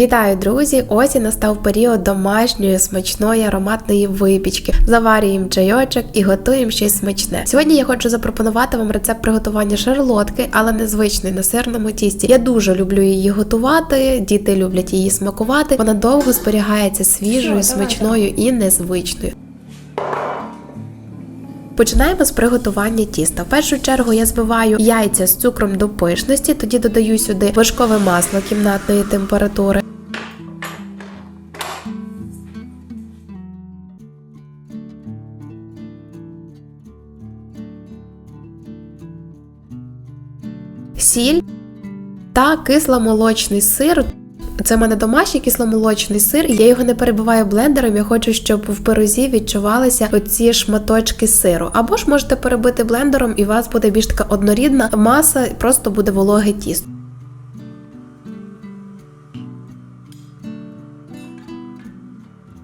Вітаю, друзі! Ось і настав період домашньої смачної ароматної випічки. Заварюємо чайочок і готуємо щось смачне. Сьогодні я хочу запропонувати вам рецепт приготування шарлотки, але незвичної на сирному тісті. Я дуже люблю її готувати. Діти люблять її смакувати. Вона довго зберігається свіжою, смачною і незвичною. Починаємо з приготування тіста. В першу чергу я збиваю яйця з цукром до пишності, тоді додаю сюди вершкове масло кімнатної температури. Сіль та кисломолочний сир. Це в мене домашній кисломолочний сир, і я його не перебиваю блендером. Я хочу, щоб в пирозі відчувалися оці шматочки сиру. Або ж можете перебити блендером, і у вас буде більш така однорідна маса, просто буде вологе тісто.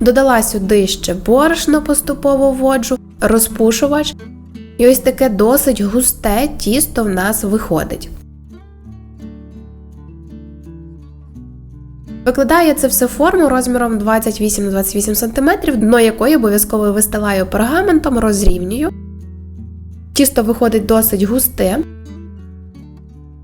Додала сюди ще борошно поступово вводжу, розпушувач. І ось таке досить густе тісто в нас виходить. Викладаю це все форму розміром 28-28 см, дно якої обов'язково вистилаю пергаментом, розрівнюю. Тісто виходить досить густе.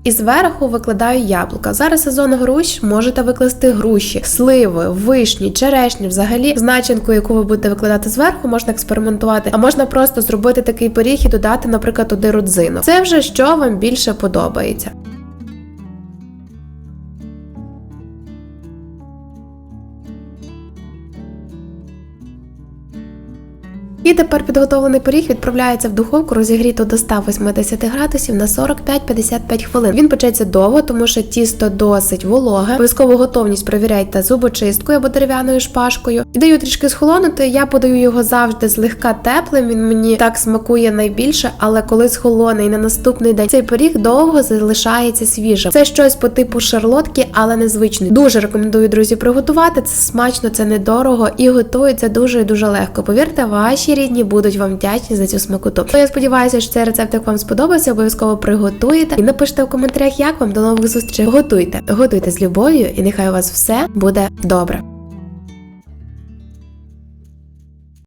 І зверху викладаю яблука. Зараз сезон груш, можете викласти груші, сливи, вишні, черешні. Взагалі, з начинкою, яку ви будете викладати зверху, можна експериментувати, а можна просто зробити такий пиріг і додати, наприклад, туди родзину. Це вже що вам більше подобається. І тепер підготовлений пиріг відправляється в духовку розігріту до 180 градусів на 45-55 хвилин. Він печеться довго, тому що тісто досить вологе. Обов'язково готовність перевіряйте зубочисткою або дерев'яною шпажкою. І даю трішки схолонути. Я подаю його завжди злегка теплим. Він мені так смакує найбільше, але коли схолоне на наступний день цей пиріг довго залишається свіжим. Це щось по типу шарлотки, але незвичний. Дуже рекомендую друзі приготувати. Це смачно, це недорого і готується дуже і дуже легко. Повірте, ваші рідні будуть вам вдячні за цю смакоту. То я сподіваюся, що цей рецептик вам сподобався. Обов'язково приготуєте і напишіть в коментарях, як вам до нових зустрічей. Готуйте, готуйте з любов'ю, і нехай у вас все буде добре.